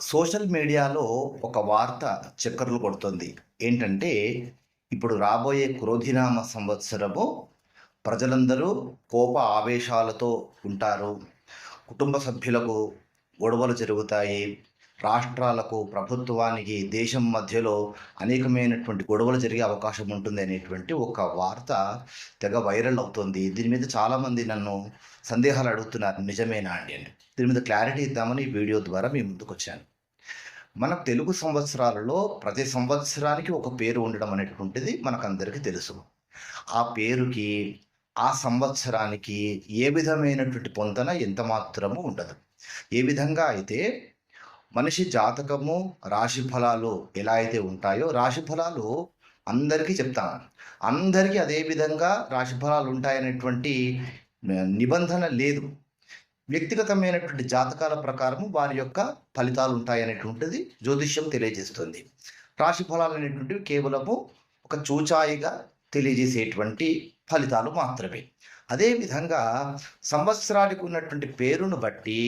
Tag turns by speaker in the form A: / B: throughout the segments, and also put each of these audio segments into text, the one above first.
A: Social మీడియాలో ఒక వార్త చక్కర్లు కొడుతుంది. ఏంటంటే ఇప్పుడు రాబోయే క్రోధినామ సంవత్సరము ప్రజలందరూ కోప ఆవేశాలతో ఉంటారు. కుటుంబ సభ్యులకు గొడవలు జరుగుతాయి. రాష్ట్రాలకు ప్రభుత్వానికి దేశం మధ్యలో అనేకమైనటువంటి గొడవలు జరిగే అవకాశం ఉంటుంది అనేటువంటి ఒక వార్త తెగ వైరల్ అవుతుంది. దీని మీద చాలామంది నన్ను సందేహాలు అడుగుతున్నారు. నిజమేనా అండి అని. దీని మీద క్లారిటీ ఇద్దామని ఈ వీడియో ద్వారా మీ ముందుకు వచ్చాను. మన తెలుగు సంవత్సరాలలో ప్రతి సంవత్సరానికి ఒక పేరు ఉండడం అనేటువంటిది మనకందరికీ తెలుసు. ఆ పేరుకి ఆ సంవత్సరానికి ఏ విధమైనటువంటి పొంతన ఎంత మాత్రము ఉండదు. ఏ విధంగా అయితే మనిషి జాతకము రాశి ఫలాలు ఎలా అయితే ఉంటాయో రాశి ఫలాలు అందరికీ చెప్తాను అందరికీ అదే విధంగా రాశి ఫలాలు ఉంటాయనేటువంటి నిబంధన లేదు. వ్యక్తిగతమైనటువంటి జాతకాల ప్రకారము వారి యొక్క ఫలితాలు ఉంటాయనేటువంటిది జ్యోతిష్యం తెలియజేస్తుంది. రాశి ఫలాలు అనేటువంటివి కేవలము ఒక చూచాయిగా తెలియజేసేటువంటి ఫలితాలు మాత్రమే. అదేవిధంగా సంవత్సరానికి ఉన్నటువంటి పేరును బట్టి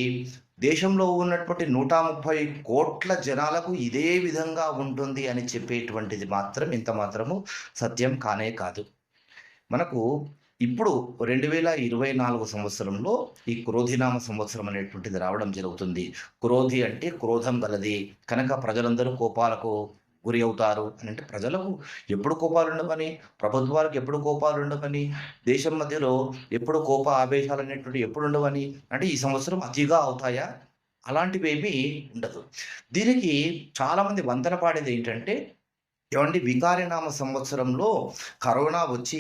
A: దేశంలో ఉన్నటువంటి నూట ముప్పై కోట్ల జనాలకు ఇదే విధంగా ఉంటుంది అని చెప్పేటువంటిది మాత్రం ఇంత మాత్రము సత్యం కానే కాదు. మనకు ఇప్పుడు రెండు వేల ఇరవై నాలుగు సంవత్సరంలో ఈ క్రోధినామ సంవత్సరం అనేటువంటిది రావడం జరుగుతుంది. క్రోధి అంటే క్రోధం గలది. కనుక ప్రజలందరూ కోపాలకు గురి అవుతారు అని అంటే ప్రజలకు ఎప్పుడు కోపాలు ఉండవని ప్రభుత్వాలకు ఎప్పుడు కోపాలు ఉండవని దేశం మధ్యలో ఎప్పుడు కోప ఆవేశాలు అనేటువంటి ఎప్పుడు ఉండవని అంటే ఈ సంవత్సరం అతిగా అవుతాయా? అలాంటివి ఏమీ ఉండదు. దీనికి చాలామంది వంతన పాడేది ఏంటంటే ఏమండి? వికారినామ సంవత్సరంలో కరోనా వచ్చి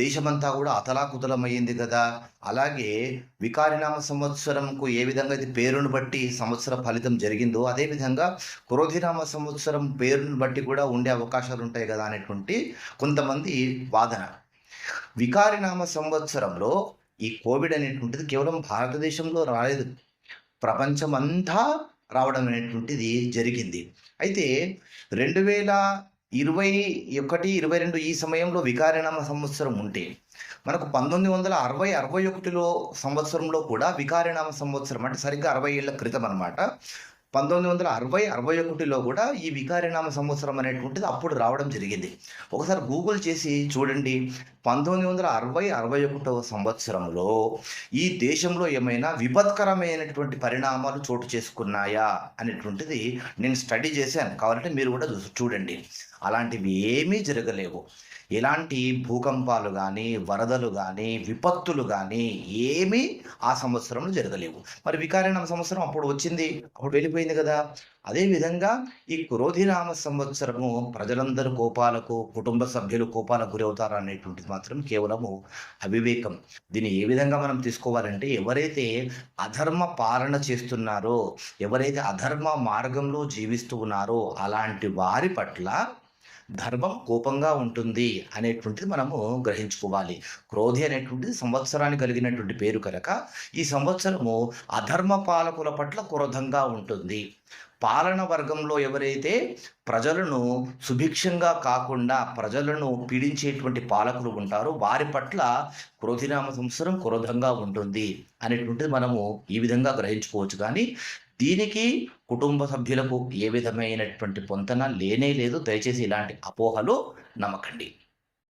A: దేశమంతా కూడా అతలాకుతలమైంది కదా. అలాగే వికారినామ సంవత్సరంకు ఏ విధంగా అయితే పేరును బట్టి సంవత్సర ఫలితం జరిగిందో అదేవిధంగా క్రోధినామ సంవత్సరం పేరును బట్టి కూడా ఉండే అవకాశాలు ఉంటాయి కదా అనేటువంటి కొంతమంది వాదన. వికారినామ సంవత్సరంలో ఈ కోవిడ్ అనేటువంటిది కేవలం భారతదేశంలో రాలేదు. ప్రపంచమంతా రావడం అనేటువంటిది జరిగింది. అయితే రెండు వేల ఇరవై ఒకటి ఇరవై రెండు ఈ సమయంలో వికారినామ సంవత్సరం ఉంటే మనకు పంతొమ్మిది వందల అరవై అరవై ఒకటిలో సంవత్సరంలో కూడా వికారినామ సంవత్సరం అంటే సరిగ్గా అరవై ఏళ్ళ క్రితం అనమాట పంతొమ్మిది వందల అరవై అరవై ఒకటిలో కూడా ఈ వికారినామ సంవత్సరం అనేటువంటిది అప్పుడు రావడం జరిగింది. ఒకసారి గూగుల్ చేసి చూడండి. పంతొమ్మిది వందల అరవై అరవై ఒకటవ సంవత్సరంలో ఈ దేశంలో ఏమైనా విపత్కరమైనటువంటి పరిణామాలు చోటు చేసుకున్నాయా అనేటువంటిది నేను స్టడీ చేశాను. కావాలంటే మీరు కూడా చూడండి. అలాంటివి ఏమీ జరగలేవు. ఎలాంటి భూకంపాలు కానీ వరదలు కానీ విపత్తులు కానీ ఏమీ ఆ సంవత్సరంలో జరగలేవు. మరి వికారినామ సంవత్సరం అప్పుడు వచ్చింది. అప్పుడు వెళ్ళిపోయింది. కదా. అదేవిధంగా ఈ క్రోధినామ సంవత్సరము ప్రజలందరూ కోపాలకు కుటుంబ సభ్యులు కోపాలకు గురవుతారు అనేటువంటిది మాత్రం కేవలము అవివేకం. దీన్ని ఏ విధంగా మనం తీసుకోవాలంటే ఎవరైతే అధర్మ పాలన చేస్తున్నారో ఎవరైతే అధర్మ మార్గంలో జీవిస్తూ ఉన్నారో అలాంటి వారి పట్ల ధర్మం కోపంగా ఉంటుంది అనేటువంటిది మనము గ్రహించుకోవాలి. క్రోధి అనేటువంటిది సంవత్సరాన్ని కలిగినటువంటి పేరు కనుక ఈ సంవత్సరము అధర్మ పాలకుల పట్ల క్రోధంగా ఉంటుంది. పాలన వర్గంలో ఎవరైతే ప్రజలను సుభిక్షంగా కాకుండా ప్రజలను పీడించేటువంటి పాలకులు ఉంటారో వారి పట్ల క్రోధినామ సంవత్సరం క్రోధంగా ఉంటుంది అనేటువంటిది మనము ఈ విధంగా గ్రహించుకోవచ్చు. కానీ దీనికి కుటుంబ సభ్యులకు ఏ విధమైనటువంటి పొంతన లేనే లేదు. దయచేసి ఇలాంటి అపోహలు నమ్మకండి.